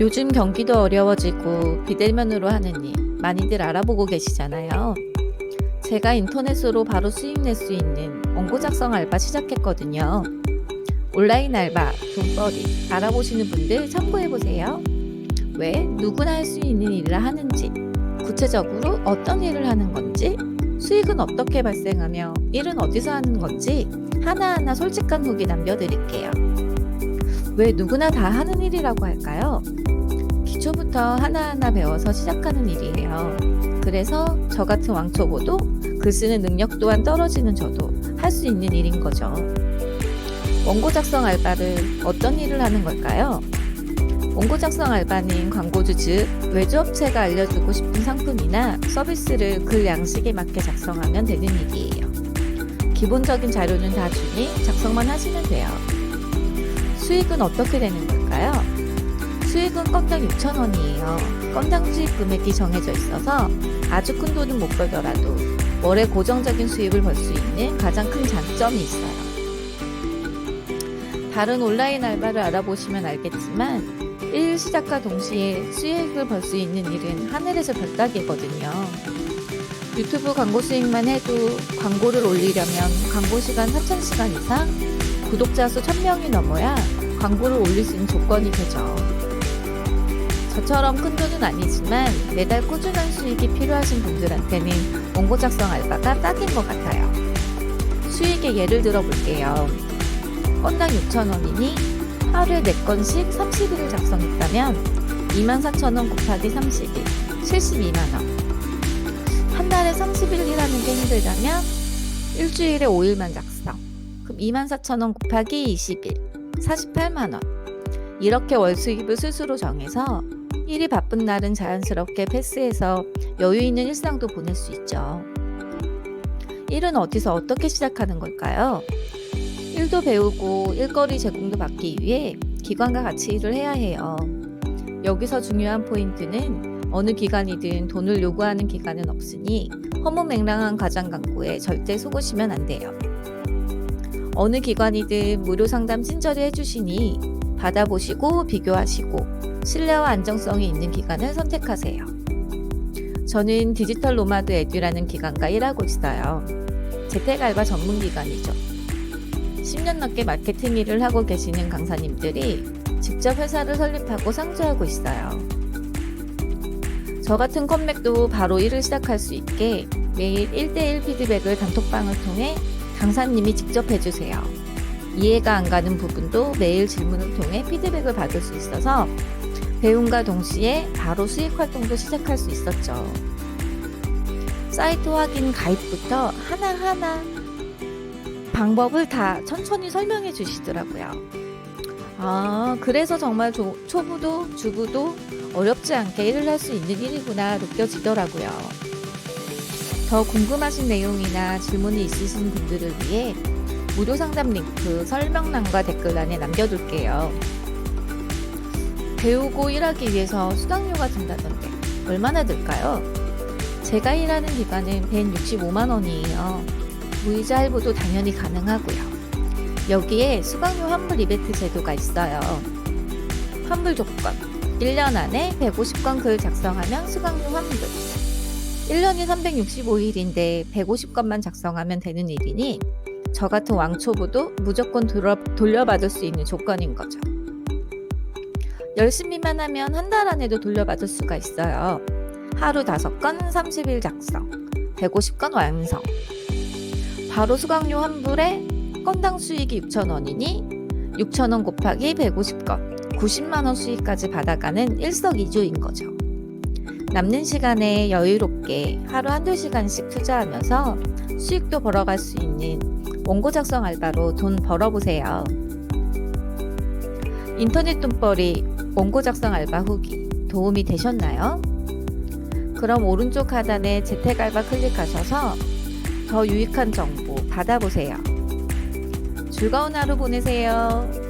요즘 경기도 어려워지고 비대면으로 하는 일 많이들 알아보고 계시잖아요. 제가 인터넷으로 바로 수익 낼 수 있는 원고 작성 알바 시작했거든요. 온라인 알바, 돈벌이 알아보시는 분들 참고해 보세요. 왜 누구나 할 수 있는 일을 하는지, 구체적으로 어떤 일을 하는 건지, 수익은 어떻게 발생하며 일은 어디서 하는 건지 하나하나 솔직한 후기 남겨드릴게요. 왜 누구나 다 하는 일이라고 할까요? 기초부터 하나하나 배워서 시작하는 일이에요. 그래서 저 같은 왕초보도 글 쓰는 능력 또한 떨어지는 저도 할 수 있는 일인 거죠. 원고 작성 알바를 어떤 일을 하는 걸까요? 원고 작성 알바는 광고주 즉 외주업체가 알려주고 싶은 상품이나 서비스를 글 양식에 맞게 작성하면 되는 일이에요. 기본적인 자료는 다 주니 작성만 하시면 돼요. 수익은 어떻게 되는 걸까요? 수익은 건당 6,000원이에요. 건당 수익 금액이 정해져 있어서 아주 큰 돈은 못 벌더라도 월에 고정적인 수입을 벌 수 있는 가장 큰 장점이 있어요. 다른 온라인 알바를 알아보시면 알겠지만 일 시작과 동시에 수익을 벌 수 있는 일은 하늘에서 별 따기거든요. 유튜브 광고 수익만 해도 광고를 올리려면 광고 시간 4,000시간 이상, 구독자 수 1,000명이 넘어야 광고를 올릴 수 있는 조건이 되죠. 저처럼 큰 돈은 아니지만 매달 꾸준한 수익이 필요하신 분들한테는 원고 작성 알바가 딱인 것 같아요. 수익의 예를 들어 볼게요. 건당 6,000원이니 하루에 4건씩 30일을 작성했다면 24,000원 곱하기 30일, 72만원. 한 달에 30일 일하는 게 힘들다면 일주일에 5일만 작성. 그럼 24,000원 곱하기 20일, 48만원. 이렇게 월 수입을 스스로 정해서 일이 바쁜 날은 자연스럽게 패스해서 여유 있는 일상도 보낼 수 있죠. 일은 어디서 어떻게 시작하는 걸까요? 일도 배우고 일거리 제공도 받기 위해 기관과 같이 일을 해야 해요. 여기서 중요한 포인트는 어느 기관이든 돈을 요구하는 기관은 없으니 허무맹랑한 과장 광고에 절대 속으시면 안 돼요. 어느 기관이든 무료 상담 친절히 해주시니 받아보시고 비교하시고 신뢰와 안정성이 있는 기관을 선택하세요. 저는 디지털 노마드 에듀라는 기관과 일하고 있어요. 재택 알바 전문 기관이죠. 10년 넘게 마케팅 일을 하고 계시는 강사님들이 직접 회사를 설립하고 상주하고 있어요. 저 같은 컴맥도 바로 일을 시작할 수 있게 매일 1대1 피드백을 단톡방을 통해 강사님이 직접 해주세요. 이해가 안 가는 부분도 매일 질문을 통해 피드백을 받을 수 있어서 배움과 동시에 바로 수익 활동도 시작할 수 있었죠. 사이트 확인 가입부터 하나하나 방법을 다 천천히 설명해 주시더라고요. 아, 그래서 정말 조, 초보도 주부도 어렵지 않게 일을 할 수 있는 일이구나 느껴지더라고요. 더 궁금하신 내용이나 질문이 있으신 분들을 위해 무료 상담 링크 설명란과 댓글란에 남겨둘게요. 배우고 일하기 위해서 수강료가 든다던데 얼마나 들까요? 제가 일하는 기간은 165만 원이에요. 무이자 할부도 당연히 가능하고요. 여기에 수강료 환불 이벤트 제도가 있어요. 환불 조건 1년 안에 150건 글 작성하면 수강료 환불 1년이 365일인데 150건만 작성하면 되는 일이니 저 같은 왕초보도 무조건 돌려, 돌려 받을 수 있는 조건인 거죠. 열심히만 하면 한 달 안에도 돌려받을 수가 있어요. 하루 5건 30일 작성, 150건 완성. 바로 수강료 환불에 건당 수익이 6,000원이니 6,000원 곱하기 150건, 90만원 수익까지 받아가는 일석이조인 거죠. 남는 시간에 여유롭게 하루 한두 시간씩 투자하면서 수익도 벌어갈 수 있는 원고 작성 알바로 돈 벌어보세요. 인터넷 돈벌이 원고 작성 알바 후기 도움이 되셨나요? 그럼 오른쪽 하단에 재택 알바 클릭하셔서 더 유익한 정보 받아보세요. 즐거운 하루 보내세요.